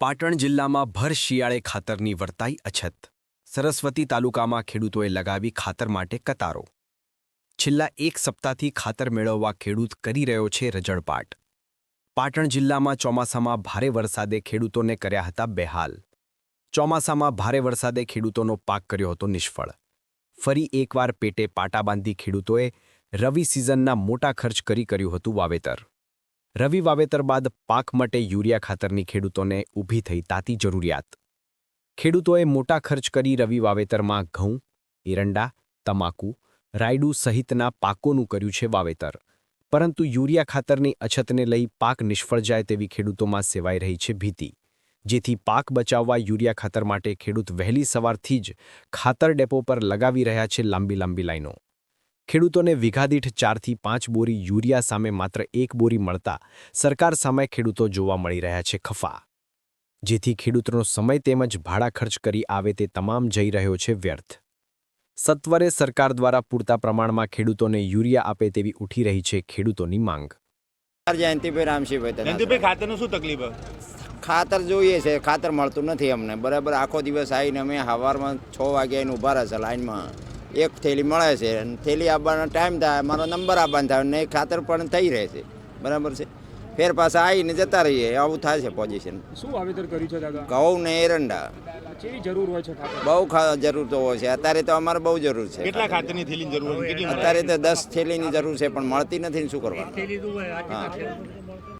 પાટણ જિલ્લામાં ભર શિયાળે ખાતરની વર્તાઈ અછત. સરસ્વતી તાલુકામાં ખેડૂતોએ લગાવી ખાતર માટે કતારો. છેલ્લા એક સપ્તાહથી ખાતર મેળવવા ખેડૂત કરી રહ્યો છે રજળપાટ. પાટણ જિલ્લામાં ચોમાસામાં ભારે વરસાદે ખેડૂતોને કર્યા હતા બેહાલ. ચોમાસામાં ભારે વરસાદે ખેડૂતોનો પાક કર્યો હતો નિષ્ફળ. ફરી એકવાર પેટે પાટા બાંધી ખેડૂતોએ રવિ સિઝનના મોટા ખર્ચ કરી કર્યું હતું વાવેતર. રવિ વાવેતર બાદ પાક માટે યુરિયા ખાતરની ખેડૂતોને ઊભી થઈ તાતી જરૂરિયાત. ખેડૂતોએ મોટા ખર્ચ કરી રવિ વાવેતરમાં ઘઉં, એરંડા, તમાકુ, રાયડુ સહિતના પાકોનું કર્યું છે વાવેતર. પરંતુ યુરિયા ખાતરની અછતને લઈ પાક નિષ્ફળ જાય તેવી ખેડૂતોમાં સેવાઈ રહી છે ભીતિ. જેથી પાક બચાવવા યુરિયા ખાતર માટે ખેડૂત વહેલી સવારથી જ ખાતર ડેપો પર લગાવી રહ્યા છે લાંબી લાંબી લાઈનો. ખેડૂતોને વિઘાદીઠ ચારથી પાંચ બોરી યુરિયા સામે માત્ર એક બોરી મળતા સરકાર સામે ખેડૂતો જોવા મળી રહ્યા છે ખફા. જેથી ખેડૂતોનો સમય તેમજ ભાડા ખર્ચ કરી આવે તે તમામ જઈ રહ્યો છે વ્યર્થ. સત્વરે સરકાર દ્વારા પૂરતા પ્રમાણમાં ખેડૂતોને યુરિયા આપે તેવી ઉઠી રહી છે ખેડૂતોની માંગ. જયંતિભાઈ જયંતિભાઈ ખાતરનું શું તકલીફ? ખાતર જોઈએ છે ખાતર મળતું નથી અમને. બરાબર આખો દિવસ આવીને અમે સવારમાં છ વાગ્યા ઊભા રહેશે લાઈનમાં. એક થેલી મળે છે અને થેલી આપવાનો ટાઈમ થાય મારો નંબર આપવાનો થાય ને ખાતર પણ થઈ રહે છે. બરાબર છે? ફેર પાછા આવીને જતા રહીએ આવું થાય છે પોઝિશન શું વાવેતર કર્યું છે દાદા? ઘઉં ને એરંડા. કેવી જરૂર હોય છે બહુ જરૂર તો હોય છે. અત્યારે તો અમારે બહુ જરૂર છે કેટલા ખાતરની. થેલીની જરૂર હોય અત્યારે તો દસ થેલીની જરૂર છે પણ મળતી નથી ને શું કરવાનું? હા.